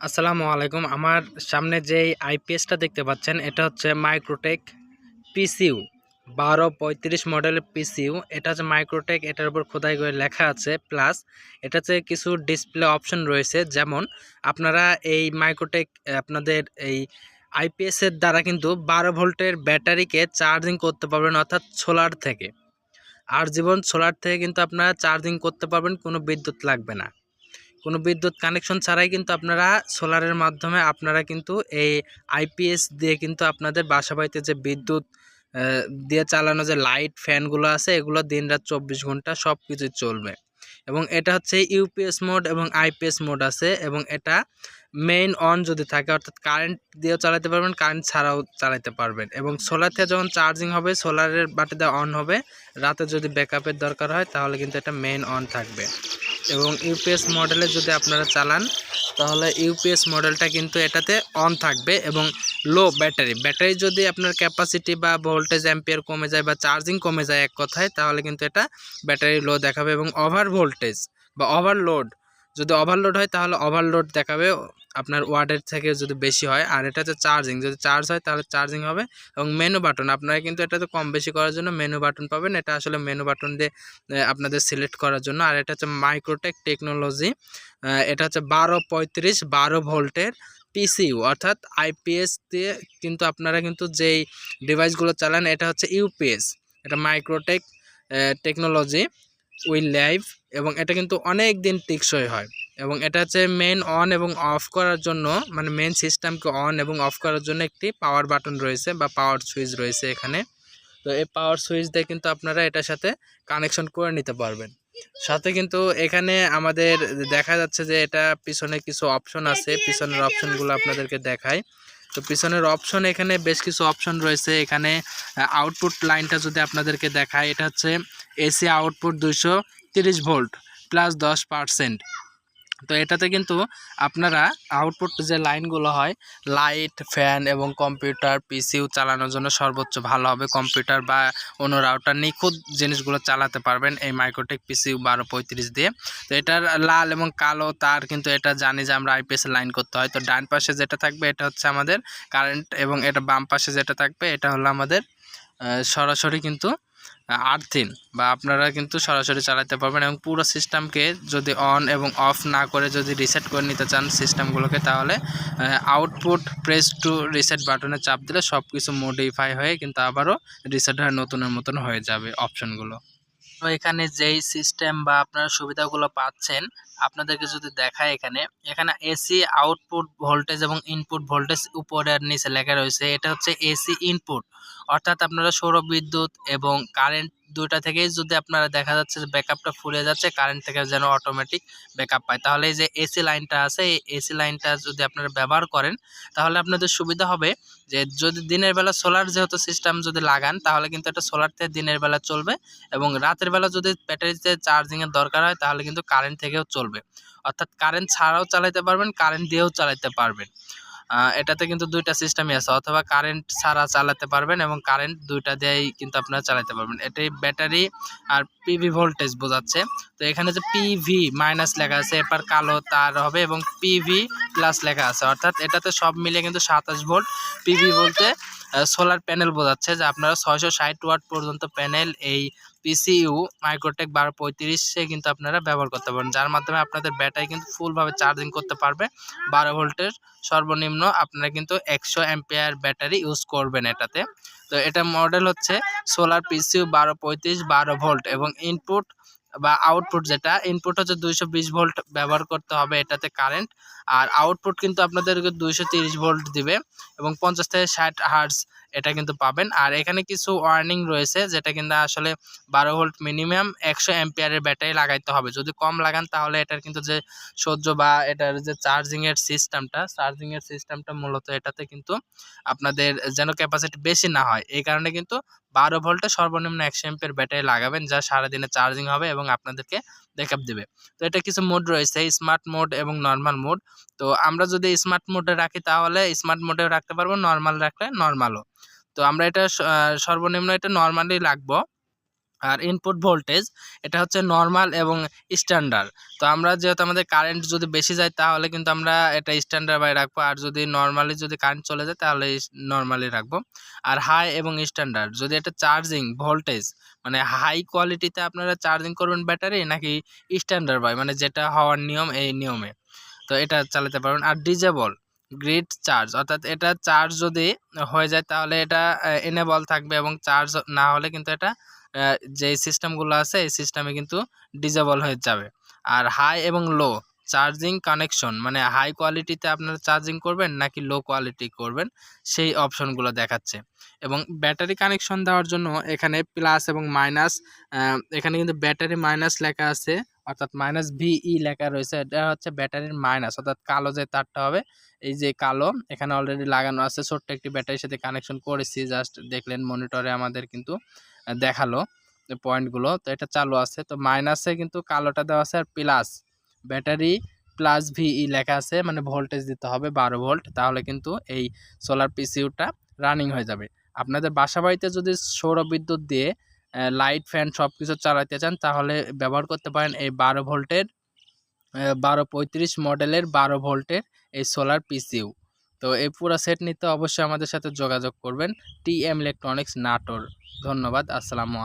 আসসালামু আলাইকুম। আমার সামনে যেই আইপিএসটা দেখতে পাচ্ছেন, এটা হচ্ছে মাইক্রোটেক পিসিউ বারো পঁয়ত্রিশ মডেলের পিসিউ এটা হচ্ছে মাইক্রোটেক এটার উপর খোদাই করে লেখা আছে। প্লাস এটাতে কিছু ডিসপ্লে অপশন রয়েছে। যেমন, আপনারা এই মাইক্রোটেক আপনাদের এই আইপিএসের দ্বারা কিন্তু বারো ভোল্টের ব্যাটারিকে চার্জিং করতে পারবেন, অর্থাৎ সোলার থেকে। আর জীবন সোলার থেকে কিন্তু আপনারা চার্জিং করতে পারবেন, কোনো বিদ্যুৎ লাগবে না। কোনো বিদ্যুৎ কানেকশন ছাড়াই কিন্তু আপনারা সোলারের মাধ্যমে আপনারা কিন্তু এই আইপিএস দিয়ে কিন্তু আপনাদের বাসা বাড়িতে যে বিদ্যুৎ দিয়ে চালানো যে লাইট ফ্যানগুলো আছে, এগুলো দিন রাত চব্বিশ ঘণ্টা সব কিছু চলবে। এবং এটা হচ্ছে ইউপিএস মোড এবং আইপিএস মোড আছে এবং এটা মেইন অন যদি থাকে, অর্থাৎ কারেন্ট দিয়েও চালাতে পারবেন কারেন্ট ছাড়াও চালাতে পারবেন। এবং সোলার থেকে যখন চার্জিং হবে সোলারের বাটিতে অন হবে, রাতে যদি ব্যাকআপের দরকার হয়, তাহলে কিন্তু এটা মেইন অন থাকবে। এবং ইউপিএস মডেলে যদি আপনারা চালান, তাহলে ইউপিএস মডেলটা কিন্তু এটাতে অন থাকবে এবং লো ব্যাটারি ব্যাটারি যদি আপনার ক্যাপাসিটি বা ভোল্টেজ অ্যাম্পিয়ার কমে যায় বা চার্জিং কমে যায় এক কথায়, তাহলে কিন্তু এটা ব্যাটারি লো দেখাবে এবং ওভার ভোল্টেজ বা ওভারলোড যদি ওভারলোড হয়, তাহলে ওভারলোড দেখাবে আপনার ওয়ার্ডের থেকে যদি বেশি হয়। আর এটা হচ্ছে চার্জিং যদি চার্জ হয়, তাহলে চার্জিং হবে। এবং মেনু বাটন আপনারা কিন্তু এটাতে কম বেশি করার জন্য মেনু বাটন পাবেন। এটা আসলে মেনু বাটন দিয়ে আপনাদের সিলেক্ট করার জন্য। আর এটা হচ্ছে মাইক্রোটেক টেকনোলজি এটা হচ্ছে বারো পঁয়ত্রিশ, বারো ভোল্টের পিসিইউ অর্থাৎ আইপিএস দিয়ে কিন্তু আপনারা কিন্তু যেই ডিভাইসগুলো চালান, এটা হচ্ছে ইউপিএস এটা মাইক্রোটেক টেকনোলজি উইল লাইভ এবং এটা কিন্তু অনেক দিন টেকসই হয়। এবং এটা হচ্ছে মেন অন এবং অফ করার জন্য মানে মেন সিস্টেমকে অন এবং অফ করার জন্য একটি পাওয়ার বাটন রয়েছে বা পাওয়ার সুইচ রয়েছে এখানে। তো এই পাওয়ার সুইচ দিয়ে কিন্তু আপনারা এটার সাথে কানেকশন করে নিতে পারবেন। সাথে কিন্তু এখানে আমাদের দেখা যাচ্ছে যে এটা পিছনে কিছু অপশন আছে, পিছনের অপশনগুলো আপনাদেরকে দেখায় তো পিছনের অপশন এখানে বেশ কিছু অপশন রয়েছে। এখানে আউটপুট লাইনটা যদি আপনাদেরকে দেখায় এটা হচ্ছে এসি আউটপুট দুইশো তিরিশ ভোল্ট প্লাস দশ পারসেন্ট তো এটাতে কিন্তু আপনারা আউটপুট যে লাইনগুলো হয় লাইট ফ্যান এবং কম্পিউটার পিসিউ চালানোর জন্য সর্বোচ্চ ভালো হবে। কম্পিউটার বা অন্য রাউটার নিখুঁত জিনিসগুলো চালাতে পারবেন এই মাইক্রোটেক পিসিউ বারো পঁয়ত্রিশ দিয়ে। তো এটার লাল এবং কালো তার কিন্তু এটা জানি যে আমরা আইপিএস লাইন করতে হয়। তো ডান পাশে যেটা থাকবে এটা হচ্ছে আমাদের কারেন্ট এবং এটা বাম পাশে যেটা থাকবে এটা হলো আমাদের সরাসরি কিন্তু আর্থিন বা আপনারা কিন্তু সরাসরি চালাতে পারবেন এবং পুরো সিস্টেমকে যদি অন এবং অফ না করে যদি রিসেট করে নিতে চান সিস্টেমগুলোকে, তাহলে আউটপুট প্রেস টু রিসেট বাটনে চাপ দিলে সব কিছু মডিফাই হয়ে কিন্তু আবারও রিসেট হয়ে নতুনের মতন হয়ে যাবে অপশনগুলো তো এখানে যেই সিস্টেম বা আপনারা সুবিধাগুলো পাচ্ছেন আপনাদেরকে যদি দেখায় এখানে এখানে এসি আউটপুট ভোল্টেজ এবং ইনপুট ভোল্টেজ উপরে আর নিচে লেখা রয়েছে। এটা হচ্ছে এসি ইনপুট অর্থাৎ আপনারা সৌর বিদ্যুৎ এবং কারেন্ট দুইটা থেকেই যদি আপনারা দেখা যাচ্ছে যে ব্যাকআপটা ফুলে যাচ্ছে কারেন্ট থেকে যেন অটোমেটিক ব্যাকআপ পায়। তাহলে এই যে এসি লাইনটা আছে, এই এসি লাইনটা যদি আপনারা ব্যবহার করেন, তাহলে আপনাদের সুবিধা হবে যে যদি দিনের বেলা সোলার যেহেতু সিস্টেম যদি লাগান, তাহলে কিন্তু এটা সোলার থেকে দিনের বেলা চলবে এবং রাতের বেলা যদি ব্যাটারিতে চার্জিংয়ের দরকার হয়, তাহলে কিন্তু কারেন্ট থেকেও চলবে। অর্থাৎ কারেন্ট ছাড়াও চালাতে পারবেন কারেন্ট দিয়েও চালাতে পারবেন। এটাতে কিন্তু দুইটা সিস্টেমই আছে, অথবা কারেন্ট ছাড়া চালাতে পারবেন এবং কারেন্ট দুইটা দিয়েই কিন্তু আপনারা চালাতে পারবেন। এটাই ব্যাটারি আর পিভি ভোল্টেজ বোঝাচ্ছে। তো এখানে যে পিভি মাইনাস লেখা আছে, এরপর কালো তার হবে এবং পিভি প্লাস লেখা আছে। অর্থাৎ এটাতে সব মিলিয়ে কিন্তু সাতাশ ভোল্ট পিভি বলতে সোলার প্যানেল বোঝাচ্ছে যে আপনারা ছয়শো ষাট ওয়াট পর্যন্ত প্যানেল এই পিসিইউ মাইক্রোটেক বারো পঁয়ত্রিশে কিন্তু আপনারা ব্যবহার করতে পারেন যার মাধ্যমে আপনাদের ব্যাটারি কিন্তু ফুলভাবে চার্জিং করতে পারবে। বারো ভোল্টের সর্বনিম্ন আপনারা কিন্তু একশো অ্যাম্পিয়ার ব্যাটারি ইউজ করবেন এটাতে। তো এটা মডেল হচ্ছে সোলার পিসিউ বারো পঁয়ত্রিশ বারো ভোল্ট এবং ইনপুট বা আউটপুট যেটা ইনপুট হচ্ছে দুইশো বিশ ভোল্ট ব্যবহার করতে হবে এটাতে কারেন্ট আর আউটপুট কিন্তু আপনাদেরকে দুইশো তিরিশ ভোল্ট দিবে এবং পঞ্চাশ থেকে ষাট হার্টস এটা কিন্তু পাবেন। আর এখানে কিছু ওয়ার্নিং রয়েছে, যেটা কিন্তু আসলে বারো ভোল্ট মিনিমাম একশো অ্যাম্পিয়ারের ব্যাটারি লাগাইতে হবে। যদি কম লাগান, তাহলে এটার কিন্তু যে সহ্য বা এটার যে চার্জিংয়ের সিস্টেমটা চার্জিংয়ের সিস্টেমটা মূলত এটাতে কিন্তু আপনাদের যেন ক্যাপাসিটি বেশি না হয়। এই কারণে কিন্তু বারো ভোল্টে সর্বনিম্ন একশো এমপের ব্যাটারি লাগাবেন, যা সারাদিনে চার্জিং হবে এবং আপনাদেরকে ব্যাকআপ দেবে। তো এটা কিছু মোড রয়েছে স্মার্ট মোড এবং নর্মাল মোড তো আমরা যদি স্মার্ট মোডে রাখি তাহলে স্মার্ট মোডেও রাখতে পারব নর্মাল রাখলে নর্মালও তো আমরা এটা সর্বনিম্ন এটা নর্মালি রাখব। আর ইনপুট ভোল্টেজ এটা হচ্ছে নর্মাল এবং স্ট্যান্ডার্ড তো আমরা যেহেতু আমাদের কারেন্ট যদি বেশি যায়, তাহলে কিন্তু আমরা এটা স্ট্যান্ডার্ড বাই রাখব। আর যদি নর্মালি যদি কারেন্ট চলে যায়, তাহলে নর্মালি রাখব। আর হাই এবং স্ট্যান্ডার্ড যদি এটা চার্জিং ভোল্টেজ মানে হাই কোয়ালিটিতে আপনারা চার্জিং করবেন ব্যাটারি নাকি স্ট্যান্ডার্ড বাই মানে যেটা হওয়ার নিয়ম, এই নিয়মে। তো এটা চালাতে পারবেন। আর ডিজেবল গ্রিড চার্জ অর্থাৎ এটা চার্জ যদি হয়ে যায়, তাহলে এটা এনেবল থাকবে এবং চার্জ না হলে কিন্তু এটা যে সিস্টেমগুলো আছে, এই সিস্টেমে কিন্তু ডিজেবল হয়ে যাবে। আর হাই এবং লো চার্জিং কানেকশন মানে হাই কোয়ালিটিতে আপনারা চার্জিং করবেন নাকি লো কোয়ালিটি করবেন, সেই অপশনগুলো দেখাচ্ছে। এবং ব্যাটারি কানেকশন দেওয়ার জন্য এখানে প্লাস এবং মাইনাস এখানে কিন্তু ব্যাটারি মাইনাস লেখা আছে, অর্থাৎ মাইনাস ভিই লেখা রয়েছে, এটা হচ্ছে ব্যাটারির মাইনাস অর্থাৎ কালো যে তারটা হবে, এই যে কালো, এখানে অলরেডি লাগানো আছে, ছোট্ট একটি ব্যাটারির সাথে কানেকশন করেছি জাস্ট দেখলেন মনিটরে আমাদের কিন্তু দেখাল পয়েন্টগুলো তো এটা চালু আছে। তো মাইনাসে কিন্তু কালোটা দেওয়া আছে আর প্লাস ব্যাটারি প্লাস ভিই লেখা আছে। মানে ভোল্টেজ দিতে হবে বারো ভোল্ট তাহলে কিন্তু এই সোলার পিসিউটা রানিং হয়ে যাবে। আপনাদের বাসা বাড়িতে যদি সৌর বিদ্যুৎ দিয়ে লাইট ফ্যান সব কিছু চালাতে চান, তাহলে ব্যবহার করতে পারেন এই বারো ভোল্টের বারো পঁয়ত্রিশ মডেলের বারো ভোল্টের এই সোলার পিসিউ তো এই পুরো সেট নিতে অবশ্যই আমাদের সাথে যোগাযোগ করবেন। T M electronics Natore. ধন্যবাদ আসসালামু